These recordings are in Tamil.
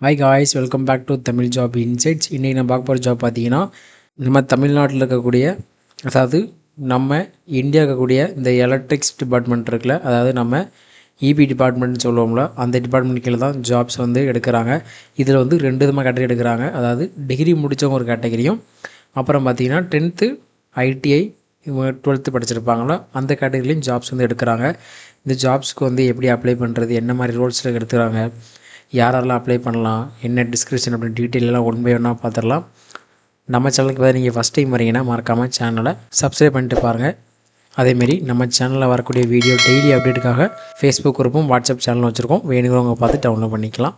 Hi guys welcome back to Tamil job insights இன்றைக்கி நான் பார்க்க போகிற ஜாப் பார்த்தீங்கன்னா நம்ம தமிழ்நாட்டில் இருக்கக்கூடிய அதாவது நம்ம இந்தியா இருக்கக்கூடிய இந்த எலக்ட்ரிக்ஸ் டிபார்ட்மெண்ட் இருக்குல்ல அதாவது நம்ம இபி டிபார்ட்மெண்ட்னு சொல்லுவோம்ல அந்த டிபார்ட்மெண்ட் கீழே தான் ஜாப்ஸ் வந்து எடுக்கிறாங்க. இதில் வந்து ரெண்டு விதமாக கேட்டகரி எடுக்கிறாங்க. அதாவது டிகிரி முடித்தவங்க ஒரு கேட்டகரியும் அப்புறம் பார்த்தீங்கன்னா டென்த்து ஐடிஐ இவங்க டுவெல்த்து படிச்சிருப்பாங்களோ அந்த கேட்டகரிலையும் ஜாப்ஸ் வந்து எடுக்கிறாங்க. இந்த ஜாப்ஸ்க்கு வந்து எப்படி அப்ளை பண்ணுறது என்ன மாதிரி ரோல்ஸில் எடுக்கிறாங்க யாரெல்லாம் அப்ளை பண்ணலாம் என்ன டிஸ்கிரிப்ஷன் அப்படின்னு டீட்டெயில் எல்லாம் ஒன் பை ஒன்னாக பார்த்துடலாம் நம்ம சேனலுக்கு வந்து நீங்கள் ஃபஸ்ட் டைம் வரீங்கன்னா மறக்காமல் சேனலை சப்ஸ்கிரைப் பண்ணிட்டு பாருங்கள் அதேமாரி நம்ம சேனலில் வரக்கூடிய வீடியோ டெய்லி அப்டேட்டுக்காக ஃபேஸ்புக் குரூப்பும் வாட்ஸ்அப் சேனலும் வச்சுருக்கோம். வேணுங்கிறவங்க பார்த்து டவுன்லோட் பண்ணிக்கலாம்.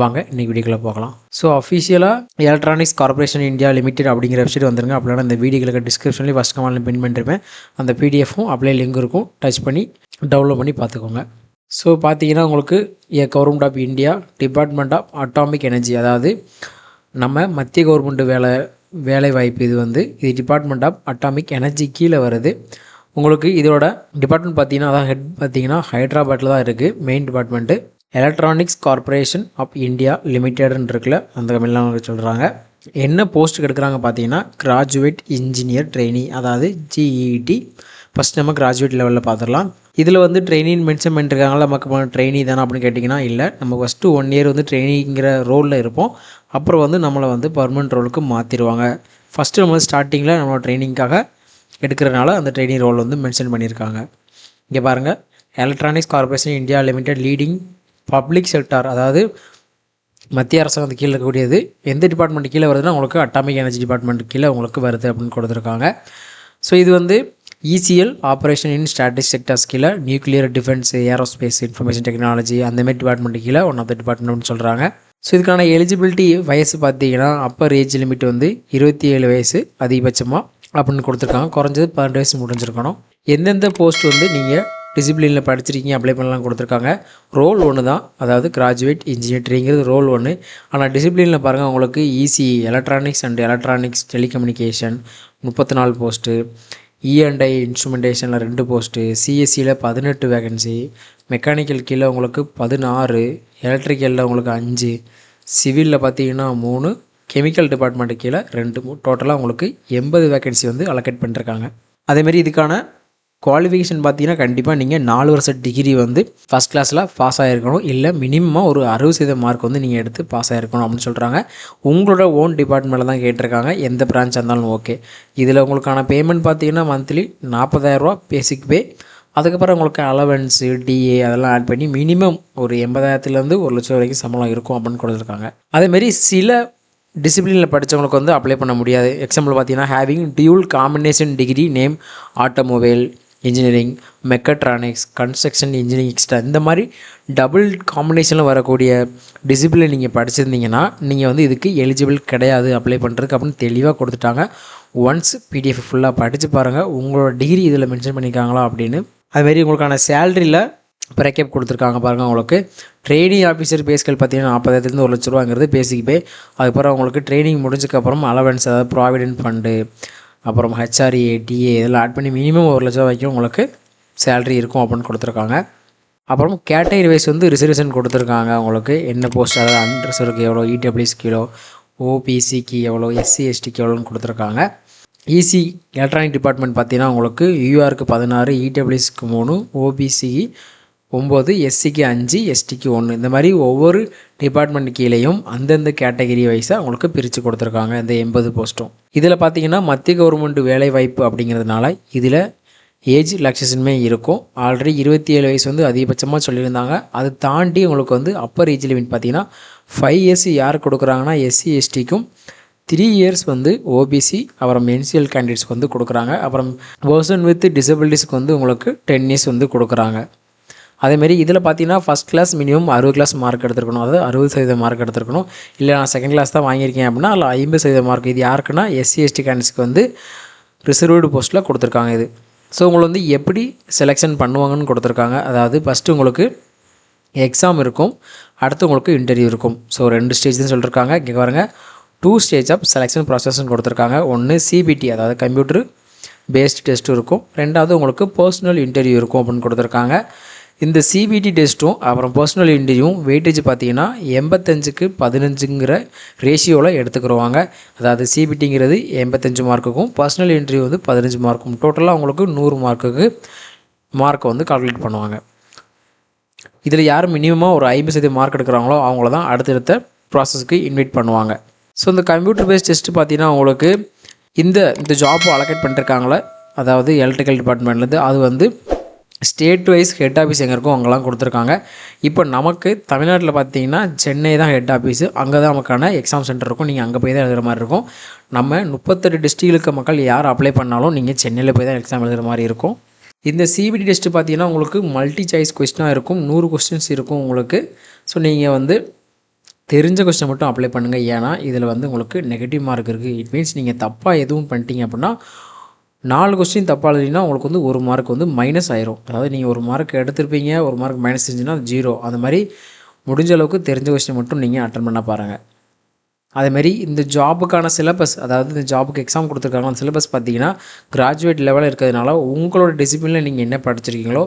வாங்க இன்றைக்கி வீடியோக்குள்ளே போகலாம். ஸோ அஃபிஷியலாக எலக்ட்ரானிக்ஸ் கார்பரேஷன் இந்தியா லிமிடெட் அப்படிங்கிற வெப்சைட் வந்துருங்க. அப்படின்னா இந்த வீடியோக்கு டிஸ்கிரிப்ஷன்லேயும் ஃபஸ்ட் கமாலில் பின் பண்ணிருப்பேன். அந்த பிடிஎஃப்பும் அப்ளை லிங்க் இருக்கும். டச் பண்ணி டவுன்லோட் பண்ணி பார்த்துக்கோங்க. ஸோ பார்த்தீங்கன்னா உங்களுக்கு a government of India department of atomic energy அதாவது நம்ம மத்திய கவர்மெண்ட் வேலை வேலை வாய்ப்பு இது வந்து இது டிபார்ட்மெண்ட் ஆஃப் அட்டாமிக் எனர்ஜி கீழே வருது. உங்களுக்கு இதோட டிபார்ட்மெண்ட் பார்த்தீங்கன்னா அதான் ஹெட் பார்த்தீங்கன்னா ஹைதராபாத்தில் தான் இருக்குது main department electronics corporation of India லிமிடெட்னு இருக்குல்ல அந்த கம்பெனிலாம் சொல்கிறாங்க என்ன போஸ்ட்டுக்கு எடுக்கிறாங்க பார்த்தீங்கன்னா கிராஜுவேட் இன்ஜினியர் ட்ரெயினி அதாவது ஜிஇடி ஃபஸ்ட் நம்ம கிராஜுவேட் லெவலில் பார்த்துடலாம் இதில் வந்து ட்ரெயினின்னு மென்ஷன் பண்ணிருக்காங்களா நமக்கு ட்ரெயினி தானே அப்படின்னு கேட்டிங்கன்னா இல்லை. நம்ம ஃபஸ்ட்டு ஒன் இயர் வந்து ட்ரெயினிங்கிற ரோலில் இருப்போம். அப்புறம் வந்து நம்மளை வந்து பர்மனெண்ட் ரோலுக்கு மாற்றிடுவாங்க ஃபஸ்ட்டு நம்ம ஸ்டார்டிங்கில் நம்ம ட்ரைனிங்காக எடுக்கிறனால அந்த ட்ரைனிங் ரோல் வந்து மென்ஷன் பண்ணியிருக்காங்க. இங்கே பாருங்கள் electronics corporation India limited leading public sector அதாவது மத்திய அரசாங்கத்து கீழே இருக்கக்கூடியது. எந்த டிபார்ட்மெண்ட் கீழே வருதுன்னா உங்களுக்கு அட்டாமிக் எனர்ஜி டிபார்ட்மெண்ட் கீழே உங்களுக்கு வருது அப்படின்னு கொடுத்துருக்காங்க. ஸோ இது வந்து ECIL operation in strategic sectors கீழே nuclear defence aerospace information technology அந்தமாரி டிபார்ட்மெண்ட் கீழே ஒன் ஆஃப் த டிபார்ட்மெண்ட்னு சொல்கிறாங்க ஸோ இதுக்கான எலிஜிபிலிட்டி வயசு பார்த்தீங்கன்னா அப்பர் ஏஜ் லிமிட் வந்து இருபத்தி ஏழு வயசு அதிகபட்சமாக அப்படின்னு கொடுத்துருக்காங்க. குறைஞ்சது பன்னெண்டு வயசு முடிஞ்சிருக்கணும். எந்தெந்த போஸ்ட் வந்து நீங்கள் டிசிப்ளினில் படிச்சிருக்கீங்க அப்ளை பண்ணலாம் கொடுத்துருக்காங்க. ரோல் ஒன்று தான். அதாவது கிராஜுவேட் இன்ஜினியரிங்கிறது ரோல் ஒன்று ஆனால் டிசிப்ளினில் பாருங்கள் உங்களுக்கு EC electronics and electronics telecommunication முப்பத்தி நாலு போஸ்ட்டு E இஎன்ஐ இன்ஸ்ட்ருமெண்டேஷனில் ரெண்டு போஸ்ட்டு சிஎஸ்சியில் பதினெட்டு வேகன்சி மெக்கானிக்கல் கீழே உங்களுக்கு பதினாறு எலக்ட்ரிக்கலில் உங்களுக்கு அஞ்சு சிவிலில் பார்த்தீங்கன்னா மூணு கெமிக்கல் டிபார்ட்மெண்ட்டு கீழே ரெண்டு டோட்டலாக உங்களுக்கு எண்பது வேகன்சி வந்து அலோகேட் பண்ணிருக்காங்க. அதேமாரி இதுக்கான குவாலிஃபிகேஷன் பார்த்தீங்கன்னா கண்டிப்பாக நீங்கள் நாலு வருஷம் டிகிரி வந்து ஃபஸ்ட் கிளாஸில் பாஸ் ஆகிருக்கணும் இல்லை மினிமமாக ஒரு அறுபது சதவீத மார்க் வந்து நீங்கள் எடுத்து பாஸ் ஆகிருக்கணும் அப்படின்னு சொல்கிறாங்க உங்களோட ஓன் டிபார்ட்மெண்ட்டில் தான் கேட்டிருக்காங்க. எந்த பிரான்ச்சாக இருந்தாலும் ஓகே இதில் உங்களுக்கான பேமெண்ட் பார்த்தீங்கன்னா மந்த்லி நாற்பதாயிரரூவா பேசிக் பே அதுக்கப்புறம் உங்களுக்கு அலவன்ஸு டிஏ அதெல்லாம் ஆட் பண்ணி மினிமம் ஒரு எண்பதாயிரத்துலேருந்து ஒரு லட்சம் வரைக்கும் சம்பளம் இருக்கும் அப்படின்னு கொடுத்துருக்காங்க. அதேமாரி சில டிசிப்ளினில் படித்தவங்களுக்கு வந்து அப்ளை பண்ண முடியாது. எக்ஸாம்பிள் பார்த்தீங்கன்னா having dual combination degree name automobile engineering mechatronics construction engineering extra இந்த மாதிரி டபுள் காம்பினேஷனில் வரக்கூடிய டிசிப்ளின் நீங்கள் படிச்சிருந்தீங்கன்னா நீங்கள் வந்து இதுக்கு எலிஜிபிள் கிடையாது அப்ளை பண்ணுறதுக்கு அப்படின்னு தெளிவாக கொடுத்துட்டாங்க. ஒன்ஸ் பிடிஎஃப் ஃபுல்லாக படித்து பாருங்கள் உங்களோட டிகிரி இதில் மென்ஷன் பண்ணியிருக்காங்களா அப்படின்னு. அதுமாரி உங்களுக்கான சேலரியில் பிரேக்கப் கொடுத்துருக்காங்க பாருங்கள் உங்களுக்கு. ட்ரைனிங் ஆஃபீஸர் பேஸ்கள் பார்த்தீங்கன்னா நாற்பதாயிரத்துலேருந்து ஒரு லட்ச ரூபாங்கிறது பேசிக்கு போய் அதுக்கப்புறம் உங்களுக்கு ட்ரைனிங் முடிஞ்சதுக்கப்புறம் அலவன்ஸ் அதாவது ப்ராவிடென்ட் ஃபண்டு அப்புறம் ஹெச்ஆர்ஏ டிஏ இதெல்லாம் ஆட் பண்ணி மினிமம் ஒரு லட்சம் வரைக்கும் உங்களுக்கு சேலரி இருக்கும் அப்படின்னு கொடுத்துருக்காங்க. அப்புறம் கேட்டகரி வைஸ் வந்து ரிசர்வேஷன் கொடுத்துருக்காங்க உங்களுக்கு. என்ன போஸ்ட் அதாவது அன்ரிசர்வ்க்கு எவ்வளோ இடபிள்யூஸ்க்கு எவ்வளோ ஓபிசிக்கு எவ்வளோ எஸ்சி எஸ்டிக்கு எவ்வளோன்னு கொடுத்துருக்காங்க. இசி எலக்ட்ரானிக் டிபார்ட்மெண்ட் பார்த்தீங்கன்னா உங்களுக்கு யூஆருக்கு பதினாறு இடபிள்யூஸ்க்கு மூணு ஓபிசி ஒம்பது எஸ்சிக்கு அஞ்சு எஸ்டிக்கு ஒன்று இந்த மாதிரி ஒவ்வொரு டிபார்ட்மெண்ட் கீழேயும் அந்தந்த கேட்டகரி வைஸாக அவங்களுக்கு பிரித்து கொடுத்துருக்காங்க இந்த எண்பது போஸ்ட்டும் இதில் பார்த்தீங்கன்னா மத்திய கவர்மெண்ட் வேலை வாய்ப்பு அப்படிங்கிறதுனால இதில் ஏஜ் ரிலாக்ஸேஷனுமே இருக்கும். ஆல்ரெடி இருபத்தி ஏழு வயசு வந்து அதிகபட்சமாக சொல்லியிருந்தாங்க. அதை தாண்டி உங்களுக்கு வந்து அப்பர் ஏஜ் லிமிட் பார்த்தீங்கன்னா ஃபைவ் இயர்ஸ் யார் கொடுக்குறாங்கன்னா எஸ்சி எஸ்டிக்கும் த்ரீ இயர்ஸ் வந்து ஓபிசி அப்புறம் என்சிஎல் கேண்டிடேட்ஸ்க்கு வந்து கொடுக்குறாங்க. அப்புறம் பர்சன் வித் டிசபிலிட்டிஸ்க்கு வந்து உங்களுக்கு டென் இயர்ஸ் வந்து கொடுக்குறாங்க. அதேமாரி இதில் பார்த்தீங்கன்னா ஃபஸ்ட் கிளாஸ் மினிமம் அறுபது கிளாஸ் மார்க் எடுத்துருக்கணும். அதாவது அறுபது சதவீத மார்க் எடுத்துருக்கணும். இல்லை நான் செகண்ட் கிளாஸ் தான் வாங்கியிருக்கேன் அப்படின்னா அதில் ஐம்பது சதவீத மார்க் இது யாருக்குன்னா எஸ்சி எஸ்டி கேண்டிஸ்க்கு வந்து ரிசர்வ்டு போஸ்ட்டில் கொடுத்துருக்காங்க இது. ஸோ உங்களை வந்து எப்படி செலெக்ஷன் பண்ணுவாங்கன்னு கொடுத்துருக்காங்க. அதாவது ஃபஸ்ட்டு உங்களுக்கு எக்ஸாம் இருக்கும். அடுத்து உங்களுக்கு இன்டர்வியூ இருக்கும். ஸோ ரெண்டு ஸ்டேஜ் தான் சொல்லியிருக்காங்க இங்கே பாருங்க. டூ ஸ்டேஜ் ஆஃப் செலெக்ஷன் ப்ராசஸ்ன்னு கொடுத்துருக்காங்க. ஒன்று சிபிடி அதாவது கம்ப்யூட்டர் பேஸ்டு டெஸ்ட்டும் இருக்கும். ரெண்டாவது உங்களுக்கு பர்சனல் இன்டர்வியூ இருக்கும் அப்படின்னு கொடுத்துருக்காங்க. இந்த சிபிடி டெஸ்ட்டும் அப்புறம் பர்சனல் இன்டர்வியூவும் வெயிட்டேஜ் பார்த்தீங்கன்னா எண்பத்தஞ்சுக்கு பதினஞ்சுங்கிற ரேஷியோவில் எடுத்துக்கிறவாங்க அதாவது சிபிடிங்கிறது எண்பத்தஞ்சு மார்க்குக்கும் பர்சனல் இன்டர்வியூ வந்து பதினஞ்சு மார்க்கும் டோட்டலாக உங்களுக்கு நூறு மார்க்குக்கு மார்க்கை வந்து கால்குலேட் பண்ணுவாங்க. இதில் யார் மினிமமாக ஒரு ஐம்பது சதவீதம் மார்க் எடுக்கிறாங்களோ அவங்கள தான் அடுத்தடுத்த ப்ராசஸ்க்கு இன்வைட் பண்ணுவாங்க. ஸோ இந்த கம்ப்யூட்டர் பேஸ்ட் டெஸ்ட்டு பார்த்தீங்கன்னா உங்களுக்கு இந்த இந்த ஜாப்பு அலோகேட் பண்ணிருக்காங்களே அதாவது எலக்ட்ரிக்கல் டிபார்ட்மெண்ட்லேருந்து அது வந்து ஸ்டேட் வைஸ் ஹெட் ஆஃபீஸ் எங்கே இருக்கோ அங்கெல்லாம் கொடுத்துருக்காங்க. இப்போ நமக்கு தமிழ்நாட்டில் பார்த்தீங்கன்னா சென்னை தான் ஹெட் ஆஃபீஸு அங்கே தான் நமக்கான எக்ஸாம் சென்டர் இருக்கும். நீங்கள் அங்கே போய் தான் எழுதுகிற மாதிரி இருக்கும். நம்ம முப்பத்தெட்டு டிஸ்ட்ரிக்டுக்கு மக்கள் யார் அப்ளை பண்ணாலும் நீங்கள் சென்னையில் போய் தான் எக்ஸாம் எழுதுகிற மாதிரி இருக்கும். இந்த சிபிடி டெஸ்ட்டு பார்த்தீங்கன்னா உங்களுக்கு மல்டி சாய்ஸ் கொஸ்டினாக இருக்கும். நூறு கொஸ்டின்ஸ் இருக்கும் உங்களுக்கு. ஸோ நீங்கள் வந்து தெரிஞ்ச கொஸ்டின் மட்டும் அப்ளை பண்ணுங்கள் ஏன்னா இதில் வந்து உங்களுக்கு நெகட்டிவ் மார்க் இருக்குது இட் மீன்ஸ் நீங்கள் தப்பாக எதுவும் பண்ணிட்டீங்க அப்படின்னா நாலு கொஸ்டின் தப்பாக எழுதினா உங்களுக்கு வந்து ஒரு மார்க் வந்து மைனஸ் ஆயிரும். அதாவது நீங்கள் ஒரு மார்க் எடுத்திருப்பீங்க ஒரு மார்க் மைனஸ் செஞ்சுன்னா ஜீரோ அந்த மாதிரி முடிஞ்ச அளவுக்கு தெரிஞ்ச கொஸ்டின் மட்டும் நீங்கள் அட்டன் பண்ண பாருங்கள் அதேமாரி இந்த ஜாபுக்கான சிலபஸ் அதாவது இந்த ஜாபுக்கு எக்ஸாம் கொடுத்துருக்காங்க அந்த சிலபஸ் பார்த்தீங்கன்னா கிராஜுவேட் லெவலில் இருக்கிறதுனால உங்களோட டிசிப்ளினில் நீங்கள் என்ன படிச்சிருக்கீங்களோ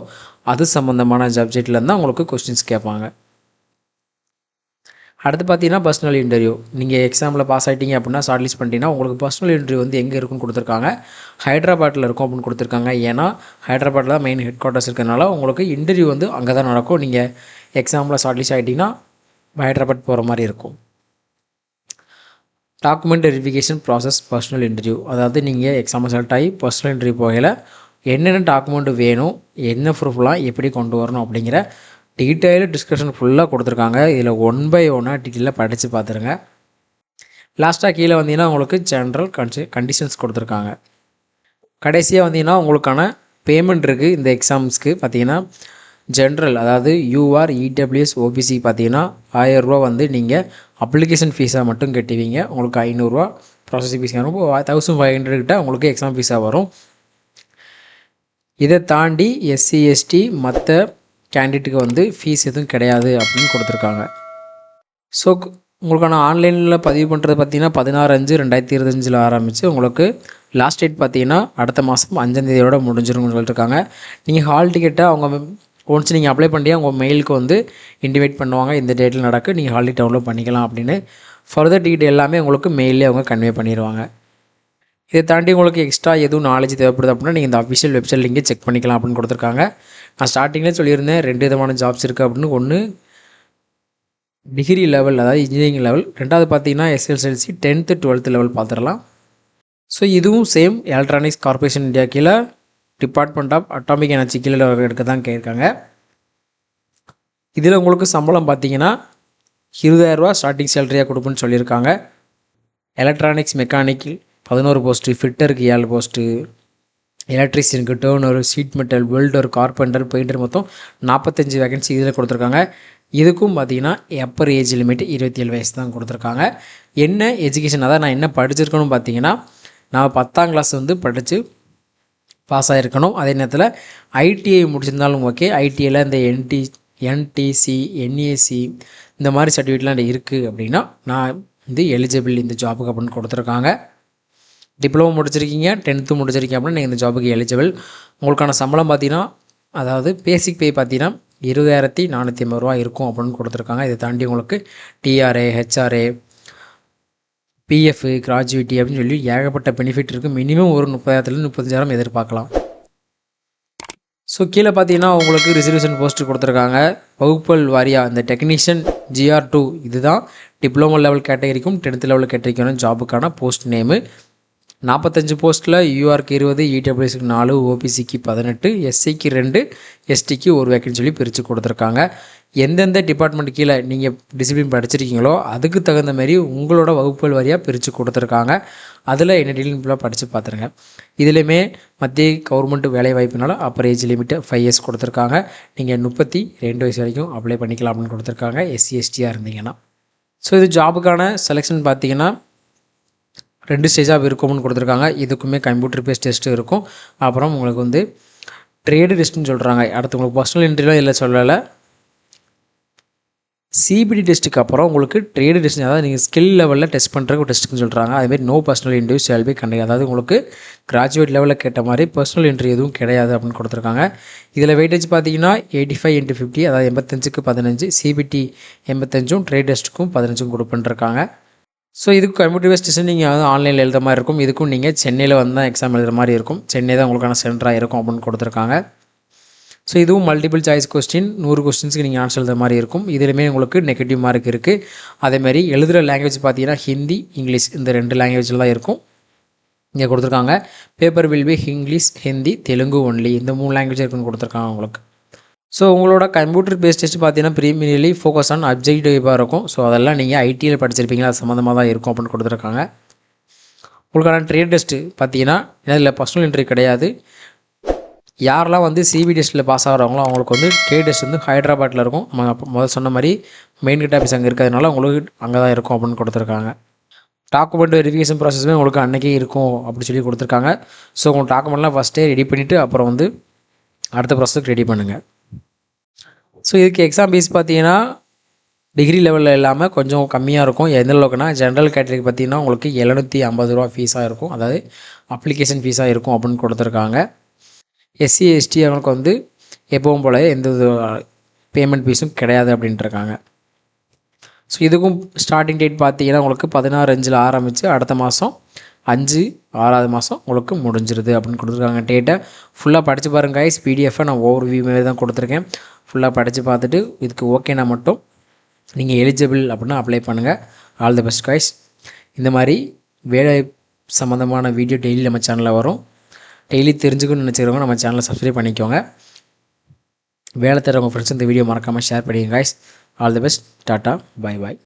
அது சம்மந்தமான சப்ஜெக்ட்லேருந்து தான் உங்களுக்கு கொஸ்டின்ஸ் கேட்பாங்க. அடுத்து பார்த்தீங்கன்னா பர்சனல் இன்டர்வியூ நீங்கள் எக்ஸாமில் பாஸ் ஆகிட்டீங்க அப்படின்னா ஷார்ட் லிஸ்ட் பண்ணிட்டீங்கன்னா உங்களுக்கு பர்சனல் இன்டர்வியூ வந்து எங்கே இருக்குன்னு கொடுத்துருக்காங்க. ஹைதராபாத்தில் இருக்கும் அப்படின்னு கொடுத்துருக்காங்க. ஏன்னா ஹைதராபாத்தில் தான் மெயின் ஹெட் குவார்ட்டர்ஸ் இருக்கிறதுனால உங்களுக்கு இன்டர்வியூ வந்து அங்கே தான் நடக்கும். நீங்கள் எக்ஸாமில் ஷார்ட் லிஸ்ட் ஆகிட்டிங்கன்னா ஹைதராபாத் போகிற மாதிரி இருக்கும். Document verification process personal interview அதாவது நீங்கள் எக்ஸாம் செலக்ட் ஆகி பர்சனல் இன்டர்வியூ போகையில் என்னென்ன டாக்குமெண்ட் வேணும் என்ன ப்ரூஃப்லாம் எப்படி கொண்டு வரணும் அப்படிங்கிற டீட்டெயிலு டிஸ்கஷன் ஃபுல்லாக கொடுத்துருக்காங்க. இதில் ஒன் பை ஒன்னாக டீட்டெயிலாக படித்து பார்த்துருங்க. லாஸ்ட்டாக கீழே வந்தீங்கன்னா உங்களுக்கு ஜென்ரல் கன்சி கண்டிஷன்ஸ் கொடுத்துருக்காங்க. கடைசியாக வந்தீங்கன்னா உங்களுக்கான பேமெண்ட் இருக்குது இந்த எக்ஸாம்ஸ்க்கு பார்த்தீங்கன்னா ஜென்ரல் அதாவது யூஆர் இடபிள்யூஎஸ் ஓபிசி பார்த்தீங்கன்னா ஆயிரரூவா வந்து நீங்கள் அப்ளிகேஷன் ஃபீஸாக மட்டும் கட்டுவீங்க. உங்களுக்கு ஐநூறுரூவா ப்ராசஸிங் ஃபீஸ் வரும். தௌசண்ட் ஃபைவ் ஹண்ட்ரட் கிட்ட உங்களுக்கு எக்ஸாம் ஃபீஸாக வரும். இதை தாண்டி எஸ்சி எஸ்டி மற்ற கேண்டிடேட்டுக்கு வந்து ஃபீஸ் எதுவும் கிடையாது அப்படின்னு கொடுத்துருக்காங்க. ஸோ உங்களுக்கான ஆன்லைனில் பதிவு பண்ணுறது பார்த்தீங்கன்னா பதினாறு அஞ்சு ரெண்டாயிரத்தி இருபத்தஞ்சில் ஆரம்பித்து உங்களுக்கு லாஸ்ட் டேட் பார்த்தீங்கன்னா அடுத்த மாதம் அஞ்சாந்தேதியோட முடிஞ்சிரும்னு சொல்லியிருக்காங்க நீங்கள் ஹால் டிக்கெட்டை அவங்க ஒன்ஸ் நீங்கள் அப்ளை பண்ணி அவங்க மெயிலுக்கு வந்து இன்டிமேட் பண்ணுவாங்க. இந்த டேட்டில் நடக்கு நீங்கள் ஹால் டிக்கெட் டவுன்லோட் பண்ணிக்கலாம் அப்படின்னு. ஃபர்தர் டிக்கெட் எல்லாமே உங்களுக்கு மெயிலே அவங்க கன்வே பண்ணிடுவாங்க இதை தாண்டி உங்களுக்கு எக்ஸ்ட்ரா எதுவும் நாலேஜ் தேவைப்படுது அப்படின்னா நீங்கள் இந்த அஃபிஷியல் வெப்சைட் லிங்கே செக் பண்ணிக்கலாம் அப்படின்னு கொடுத்துருக்காங்க. நான் ஸ்டார்டிங்லேயே சொல்லியிருந்தேன் ரெண்டு விதமான ஜாப்ஸ் இருக்குது அப்படின்னு. ஒன்று டிகிரி லெவல் அதாவது இன்ஜினியரிங் லெவல் ரெண்டாவது பார்த்தீங்கன்னா எஸ்எல்எல்சி டென்த்து டுவெல்த்து லெவல் பார்த்துடலாம். ஸோ இதுவும் சேம் எலக்ட்ரானிக்ஸ் கார்பரேஷன் இந்தியா கீழே டிபார்ட்மெண்ட் ஆஃப் அட்டாமிக் எனர்ஜி கீழே எடுக்க தான் கேட்குறாங்க இதில் உங்களுக்கு சம்பளம் பார்த்தீங்கன்னா இருபதாயிரரூவா ஸ்டார்டிங் சேலரியாக கொடுப்புன்னு சொல்லியிருக்காங்க. எலக்ட்ரானிக்ஸ் மெக்கானிக்கல் பதினோரு போஸ்ட்டு ஃபிட்டருக்கு ஏழு post எலக்ட்ரிஷியனுக்கு turner sheet metal welder carpenter painter மொத்தம் நாற்பத்தஞ்சு வேகன்சி இதில் கொடுத்துருக்காங்க. இதுக்கும் பார்த்தீங்கன்னா எப்பர் ஏஜ் லிமிட் இருபத்தி ஏழு வயசு தான் கொடுத்துருக்காங்க. என்ன எஜுகேஷன் அதான் நான் என்ன படிச்சிருக்கணும் பார்த்தீங்கன்னா நான் பத்தாம் கிளாஸ் வந்து படித்து பாஸ் ஆகிருக்கணும் அதே நேரத்தில் ஐடிஐ முடிச்சிருந்தாலும் ஓகே ஐடிஐயில் இந்த என்டி என்டிசி என்ஏசி இந்த மாதிரி சர்டிஃபிகேட்லாம் இருக்குது அப்படின்னா நான் வந்து எலிஜிபிள் இந்த ஜாபுக்கு அப்படின்னு கொடுத்துருக்காங்க. டிப்ளமோ முடிச்சிருக்கீங்க டென்த்து முடிச்சிருக்கீங்க அப்படின்னா நீங்கள் இந்த ஜாபுக்கு எலிஜிபிள் உங்களுக்கான சம்பளம் பார்த்தீங்கன்னா அதாவது பேசிக் பே பார்த்தீங்கன்னா இருபதாயிரத்தி நானூற்றி ஐம்பது ரூபா இருக்கும் அப்படின்னு கொடுத்துருக்காங்க. இதை தாண்டி உங்களுக்கு டிஆர்ஏ ஹெச்ஆர்ஏ பிஎஃப் கிராஜுவிட்டி அப்படின்னு சொல்லி ஏகப்பட்ட பெனிஃபிட் இருக்குது மினிமம் ஒரு முப்பதாயிரத்துலேருந்து முப்பத்தஞ்சாயிரம் எதிர்பார்க்கலாம். ஸோ கீழே பார்த்தீங்கன்னா உங்களுக்கு ரிசர்வேஷன் போஸ்ட் கொடுத்துருக்காங்க. வகுப்பல் வாரியாக இந்த டெக்னீஷியன் ஜிஆர் டூ இதுதான் டிப்ளமோ லெவல் கேட்டகரிக்கும் டென்த் லெவல் கேட்டகரிக்கான ஜாபுக்கான போஸ்ட் நேமு நாற்பத்தஞ்சு போஸ்ட்டில் யூஆர்க்கு இருபது இடபிள்யூஎஸ்க்கு நாலு ஓபிசிக்கு பதினெட்டு எஸ்சிக்கு ரெண்டு எஸ்டிக்கு ஒரு வேக்கன்சி சொல்லி பிரித்து கொடுத்துருக்காங்க. எந்தெந்த டிபார்ட்மெண்ட் கீழே நீங்கள் டிசிப்ளின் படிச்சிருக்கீங்களோ அதுக்கு தகுந்த மாதிரி உங்களோட வகுப்புகள் வரியாக பிரித்து கொடுத்துருக்காங்க. அதில் என்ன டீலிங் ஃபுல்லாக படித்து பார்த்துருங்க இதுலேயுமே மத்திய கவர்மெண்ட் வேலை வாய்ப்புனால upper age limit five years கொடுத்துருக்காங்க. நீங்கள் முப்பத்தி ரெண்டு வயசு வரைக்கும் அப்ளை பண்ணிக்கலாம் அப்படின்னு கொடுத்துருக்காங்க எஸ்சி எஸ்டியாக இருந்தீங்கன்னா. ஸோ இது ஜாபுக்கான செலெக்ஷன் பார்த்தீங்கன்னா ரெண்டு ஸ்டேஜாக இருக்கும்னு கொடுத்துருக்காங்க. இதுக்குமே கம்ப்யூட்டர் பேஸ் டெஸ்ட்டு இருக்கும். அப்புறம் உங்களுக்கு வந்து ட்ரேடு டெஸ்ட்டுன்னு சொல்கிறாங்க அடுத்து உங்களுக்கு பர்சனல் இன்டர்வியூ இல்லை சொல்லலை. சிபிடி டெஸ்ட்டுக்கு அப்புறம் உங்களுக்கு ட்ரேடு டெஸ்ட் அதாவது நீங்கள் ஸ்கில் லெவலில் டெஸ்ட் பண்ணுறதுக்கு ஒரு டெஸ்ட்டுன்னு சொல்கிறாங்க அதுமாரி no personal interview shall be conduct அதாவது உங்களுக்கு கிராஜுவேட் லெவலில் கேட்ட மாதிரி பர்சனல் இன்டர்வியூ எதுவும் கிடையாது அப்படின்னு கொடுத்துருக்காங்க. இதில் வெயிட்டேஜ் பார்த்தீங்கன்னா எயிட்டி ஃபைவ் இன்ட்டு ஃபிஃப்டி அதாவது எண்பத்தஞ்சுக்கு பதினஞ்சு. சிபிடி எண்பத்தஞ்சும் ட்ரேட் டெஸ்ட்டுக்கும் பதினஞ்சும் கொடுப்பேன்ருக்காங்க ஸோ இதுக்கு கம்ப்யூட்டர் பேஸ்ட் டெஸ்ட் நீங்கள் வந்து ஆன்லைனில் எழுதுற மாதிரி இருக்கும். இதுக்கும் நீங்கள் சென்னையில் வந்து தான் எக்ஸாம் எழுதுற மாதிரி இருக்கும். சென்னை தான் உங்களுக்கான சென்டராக இருக்கும் அப்படின்னு கொடுத்துருக்காங்க. ஸோ இதுவும் மல்டிபிள் சாய்ஸ் கொஸ்டின் நூறு கொஸ்டின்ஸ்க்கு நீங்கள் ஆன்சர் எழுத மாதிரி இருக்கும். இதுலையுமே உங்களுக்கு நெகட்டிவ் மார்க் இருக்குது அதேமாதிரி எழுதுகிற லாங்குவேஜ் பார்த்தீங்கன்னா ஹிந்தி இங்கிலீஷ் இந்த ரெண்டு லாங்குவேஜில் தான் இருக்கும். இங்கே கொடுத்துருக்காங்க. Paper will be English Hindi Telugu only இந்த மூணு லாங்குவேஜ் இருக்குன்னு கொடுத்துருக்காங்க உங்களுக்கு. ஸோ உங்களோட கம்ப்யூட்டர் பேஸ்ட் டெஸ்ட் பார்த்தீங்கன்னா ப்ரீமியர்லி ஃபோக்கஸ் ஆன் அப்ஜெக்டிவாக இருக்கும். ஸோ அதெல்லாம் நீங்கள் ஐடியில் படிச்சிருப்பீங்களா? அது சம்மந்தமாக தான் இருக்கும் அப்படின்னு கொடுத்துருக்காங்க. உங்களுக்கான ட்ரேட் டெஸ்ட்டு பார்த்தீங்கன்னா இதில் பர்சனல் இன்ட்ரி கிடையாது. யாரெல்லாம் வந்து சிபி டெஸ்ட்டில் பாஸ் ஆகிறவங்களோ அவங்களுக்கு வந்து ட்ரேட் டெஸ்ட் வந்து ஹைதராபாத்தில் இருக்கும். முதல் சொன்ன மாதிரி மெயின் கிட்ட ஆஃபீஸ் அங்கே இருக்கிறதுனால உங்களுக்கு அங்கே தான் இருக்கும் அப்படின்னு கொடுத்துருக்காங்க. டாக்குமெண்ட் வெரிஃபிகேஷன் ப்ராசஸுமே உங்களுக்கு அன்றைக்கே இருக்கும் அப்படின்னு சொல்லி கொடுத்துருக்காங்க. ஸோ உங்கள் டாக்குமெண்ட்லாம் ஃபஸ்ட்டே ரெடி பண்ணிவிட்டு அப்புறம் வந்து அடுத்த ப்ராசஸ்க்கு ரெடி பண்ணுங்கள் ஸோ இதுக்கு எக்ஸாம் ஃபீஸ் பார்த்தீங்கன்னா டிகிரி லெவலில் இல்லாமல் கொஞ்சம் கம்மியாக இருக்கும். எந்த அளவுக்குனா ஜென்ரல் கேட்டகரிக்கு பார்த்தீங்கன்னா உங்களுக்கு எழுநூற்றி ஐம்பது ரூபா ஃபீஸாக இருக்கும். அதாவது அப்ளிகேஷன் ஃபீஸாக இருக்கும் அப்படின்னு கொடுத்துருக்காங்க. எஸ்சி எஸ்டி அவங்களுக்கு வந்து எப்பவும் போல எந்த பேமெண்ட் ஃபீஸும் கிடையாது அப்படின்ட்டுருக்காங்க ஸோ இதுக்கும் ஸ்டார்டிங் டேட் பார்த்தீங்கன்னா உங்களுக்கு பதினாறு அஞ்சில் ஆரம்பித்து அடுத்த மாதம் அஞ்சு ஆறாவது மாதம் உங்களுக்கு முடிஞ்சிருது அப்படின்னு கொடுத்துருக்காங்க. டேட்டை ஃபுல்லாக படித்து பாருங்க கைஸ் பிடிஎஃபை நான் ஓவர் வியூ மாதிரி தான் கொடுத்துருக்கேன். ஃபுல்லாக படித்து பார்த்துட்டு இதுக்கு ஓகேனா மட்டும் நீங்கள் எலிஜிபிள் அப்படின்னா அப்ளை பண்ணுங்கள் ஆல் தி பெஸ்ட் காய்ஸ் இந்த மாதிரி வேலை சம்மந்தமான வீடியோ டெய்லி நம்ம சேனலில் வரும். டெய்லி தெரிஞ்சுக்கணும்னு நினச்சிக்கிறவங்க நம்ம சேனலை சப்ஸ்கிரைப் பண்ணிக்கோங்க. வேலை தரவங்க ஃப்ரெண்ட்ஸ் இந்த வீடியோ மறக்காமல் ஷேர் பண்ணிங்க guys all the best tata bye bye